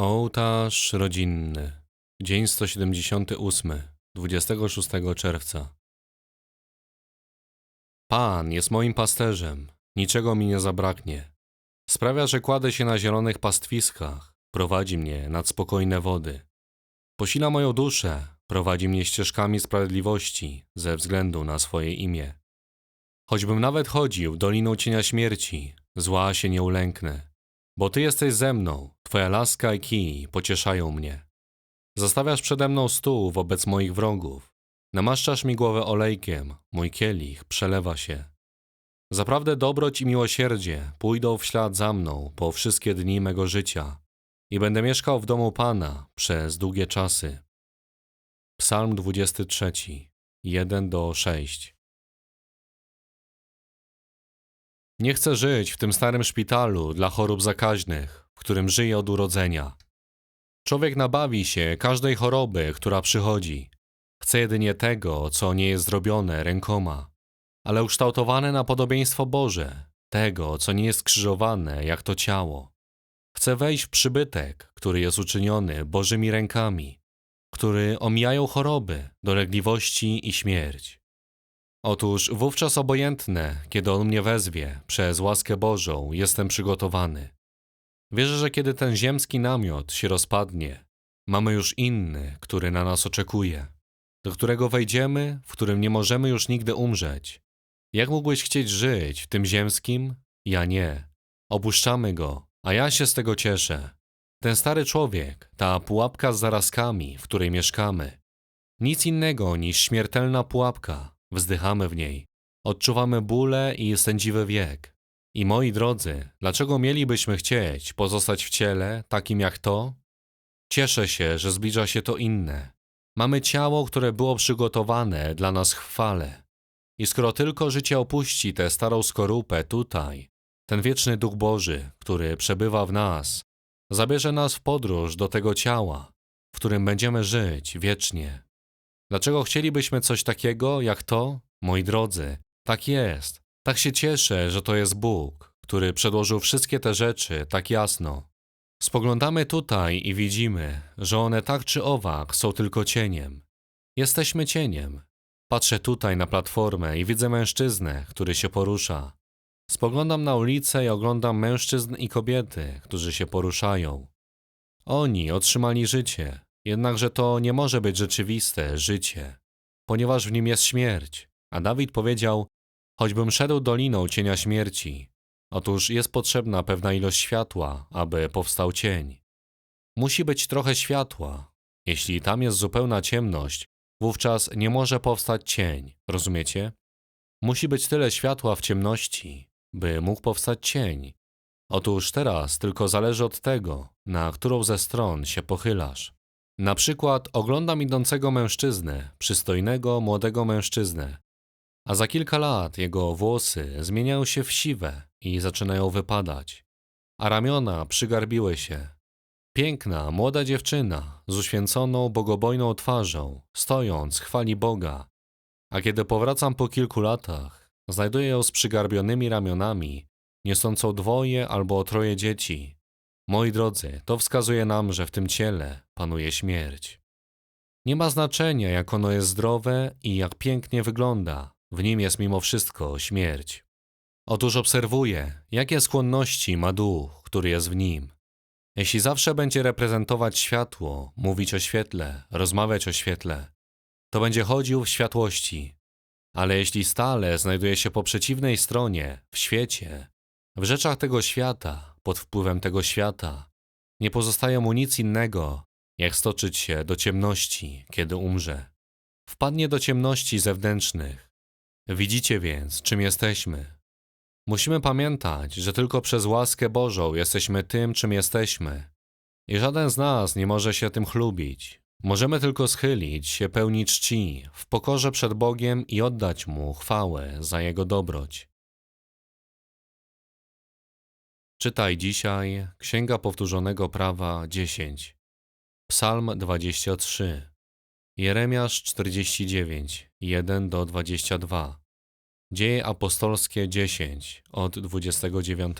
Ołtarz rodzinny. Dzień 178. 26 czerwca. Pan jest moim pasterzem, niczego mi nie zabraknie. Sprawia, że kładę się na zielonych pastwiskach, prowadzi mnie nad spokojne wody. Posila moją duszę, prowadzi mnie ścieżkami sprawiedliwości ze względu na swoje imię. Choćbym nawet chodził doliną cienia śmierci, zła się nie ulęknę, bo Ty jesteś ze mną, Twoja laska i kij pocieszają mnie. Zastawiasz przede mną stół wobec moich wrogów. Namaszczasz mi głowę olejkiem, mój kielich przelewa się. Zaprawdę dobroć i miłosierdzie pójdą w ślad za mną po wszystkie dni mego życia i będę mieszkał w domu Pana przez długie czasy. Psalm 23, 1 do 6. Nie chcę żyć w tym starym szpitalu dla chorób zakaźnych, w którym żyję od urodzenia. Człowiek nabawi się każdej choroby, która przychodzi. Chce jedynie tego, co nie jest zrobione rękoma, ale ukształtowane na podobieństwo Boże, tego, co nie jest skrzyżowane, jak to ciało. Chce wejść w przybytek, który jest uczyniony Bożymi rękami, który omijają choroby, dolegliwości i śmierć. Otóż wówczas obojętne, kiedy On mnie wezwie, przez łaskę Bożą jestem przygotowany. Wierzę, że kiedy ten ziemski namiot się rozpadnie, mamy już inny, który na nas oczekuje, do którego wejdziemy, w którym nie możemy już nigdy umrzeć. Jak mógłbyś chcieć żyć w tym ziemskim? Ja nie. Opuszczamy go, a ja się z tego cieszę. Ten stary człowiek, ta pułapka z zarazkami, w której mieszkamy. Nic innego niż śmiertelna pułapka. Wzdychamy w niej. Odczuwamy bóle i sędziwy wiek. I moi drodzy, dlaczego mielibyśmy chcieć pozostać w ciele takim jak to? Cieszę się, że zbliża się to inne. Mamy ciało, które było przygotowane dla nas chwale. I skoro tylko życie opuści tę starą skorupę tutaj, ten wieczny Duch Boży, który przebywa w nas, zabierze nas w podróż do tego ciała, w którym będziemy żyć wiecznie. Dlaczego chcielibyśmy coś takiego jak to? Moi drodzy, tak jest. Tak się cieszę, że to jest Bóg, który przedłożył wszystkie te rzeczy tak jasno. Spoglądamy tutaj i widzimy, że one tak czy owak są tylko cieniem. Jesteśmy cieniem. Patrzę tutaj na platformę i widzę mężczyznę, który się porusza. Spoglądam na ulicę i oglądam mężczyzn i kobiety, którzy się poruszają. Oni otrzymali życie, jednakże to nie może być rzeczywiste życie, ponieważ w nim jest śmierć. A Dawid powiedział: Choćbym szedł doliną cienia śmierci, otóż jest potrzebna pewna ilość światła, aby powstał cień. Musi być trochę światła. Jeśli tam jest zupełna ciemność, wówczas nie może powstać cień, rozumiecie? Musi być tyle światła w ciemności, by mógł powstać cień. Otóż teraz tylko zależy od tego, na którą ze stron się pochylasz. Na przykład oglądam idącego mężczyznę, przystojnego, młodego mężczyznę, a za kilka lat jego włosy zmieniają się w siwe i zaczynają wypadać, a ramiona przygarbiły się. Piękna, młoda dziewczyna z uświęconą, bogobojną twarzą, stojąc, chwali Boga, a kiedy powracam po kilku latach, znajduję ją z przygarbionymi ramionami, niosącą dwoje albo troje dzieci. Moi drodzy, to wskazuje nam, że w tym ciele panuje śmierć. Nie ma znaczenia, jak ono jest zdrowe i jak pięknie wygląda, w nim jest mimo wszystko śmierć. Otóż obserwuję, jakie skłonności ma duch, który jest w nim. Jeśli zawsze będzie reprezentować światło, mówić o świetle, rozmawiać o świetle, to będzie chodził w światłości. Ale jeśli stale znajduje się po przeciwnej stronie, w świecie, w rzeczach tego świata, pod wpływem tego świata, nie pozostaje mu nic innego, jak stoczyć się do ciemności, kiedy umrze. Wpadnie do ciemności zewnętrznych, Widzicie więc, czym jesteśmy. Musimy pamiętać, że tylko przez łaskę Bożą jesteśmy tym, czym jesteśmy. I żaden z nas nie może się tym chlubić. Możemy tylko schylić się pełni czci, w pokorze przed Bogiem i oddać Mu chwałę za Jego dobroć. Czytaj dzisiaj Księga Powtórzonego Prawa 10, Psalm 23, Jeremiasz 49, 1 do 22. Dzieje apostolskie 10 od 29.